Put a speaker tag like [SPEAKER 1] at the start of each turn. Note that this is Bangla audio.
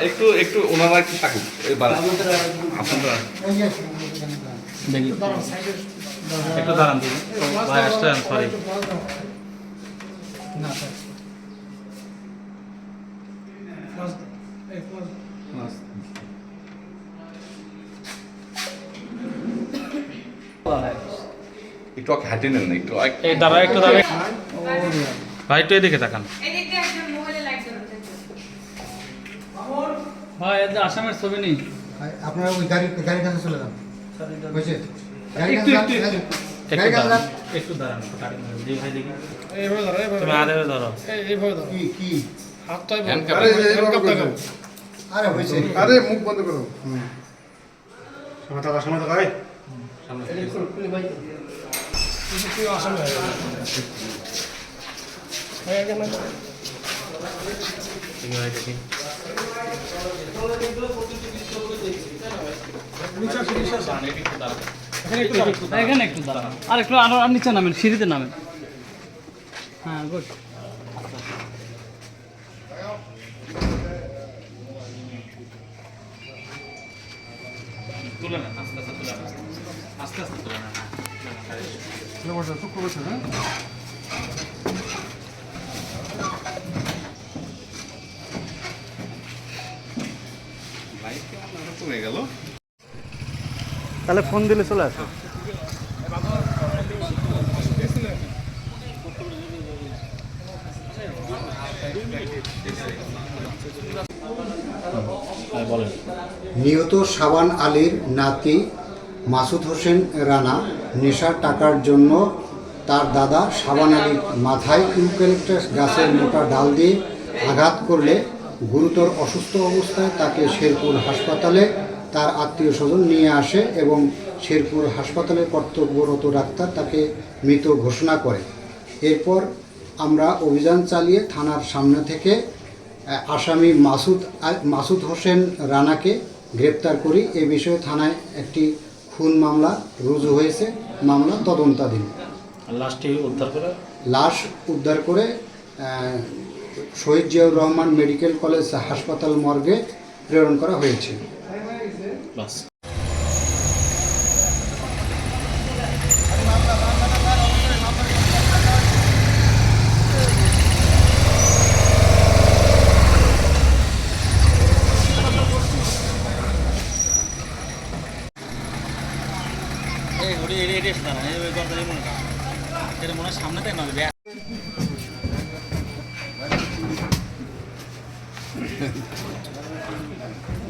[SPEAKER 1] একটু একটু ওনারা একটু থাকুক। এবার আপনারা।
[SPEAKER 2] একটু দাঁড়ান ভাই আসছেন সরি
[SPEAKER 1] একটু ওকে নেন না একটু এক-
[SPEAKER 2] এই দাঁড়া একটু দাঁড়া ভাই একটু এদিকে তাকান। ভাই এই যে আসামের ছবি নেই।
[SPEAKER 3] আপনারা ওই গাড়ি গাড়ির কাছে চলে যান। বুঝছে গাড়ির কাছে যান, গাড়ির কাছে
[SPEAKER 2] দাঁড়ান
[SPEAKER 3] যান।
[SPEAKER 2] একটু দাঁড়ান গাড়ি ভাই দেখি।
[SPEAKER 4] এইভাবে ধরো
[SPEAKER 2] তুমি আরে ধরো।
[SPEAKER 4] এই- এইভাবে ধরো।
[SPEAKER 3] কি
[SPEAKER 4] আরে
[SPEAKER 3] হয়েছে।
[SPEAKER 5] আরে মুখ বন্ধ করো। সময় থাকা সময়।
[SPEAKER 4] তুই আসামে
[SPEAKER 2] এখানে একটু দাঁড়ান। আর একটু আরও আর নিচে নামেন সিঁড়িতে নামেন। হ্যাঁ গুড তুলে নেন আস্তে আস্তে তুলে নেন। আস্তে আস্তে তুলে নেন।
[SPEAKER 1] লাইট কেমন আরও কমে গেল
[SPEAKER 2] তাহলে ফোন দিলে চলে আসো।
[SPEAKER 3] নিহত সাবান আলীর নাতি মাসুদ হোসেন রানা নেশার টাকার জন্য তার দাদা সাবান আলীর মাথায় ইউক্যালিপটাস গাছের মোটা ডাল দিয়ে আঘাত করলে গুরুতর অসুস্থ অবস্থায় তাকে শেরপুর হাসপাতালে তার আত্মীয় স্বজন নিয়ে আসে এবং শেরপুর হাসপাতালে কর্তব্যরত ডাক্তার তাকে মৃত ঘোষণা করে। এরপর আমরা অভিযান চালিয়ে থানার সামনে থেকে আসামি মাসুদ মাসুদ হোসেন রানাকে গ্রেপ্তার করি। এ বিষয়ে থানায় একটি খুন মামলা রুজু হয়েছে। মামলা তদন্তাধীন।
[SPEAKER 2] লাশটি উদ্ধার করে?
[SPEAKER 3] লাশ উদ্ধার করে শহীদ জিয়াউর রহমান মেডিকেল কলেজ হাসপাতাল মর্গে প্রেরণ করা হয়েছে।
[SPEAKER 2] মনে এটা মনে হয় সামনে তাই নয় ちょっと誰かに見たい。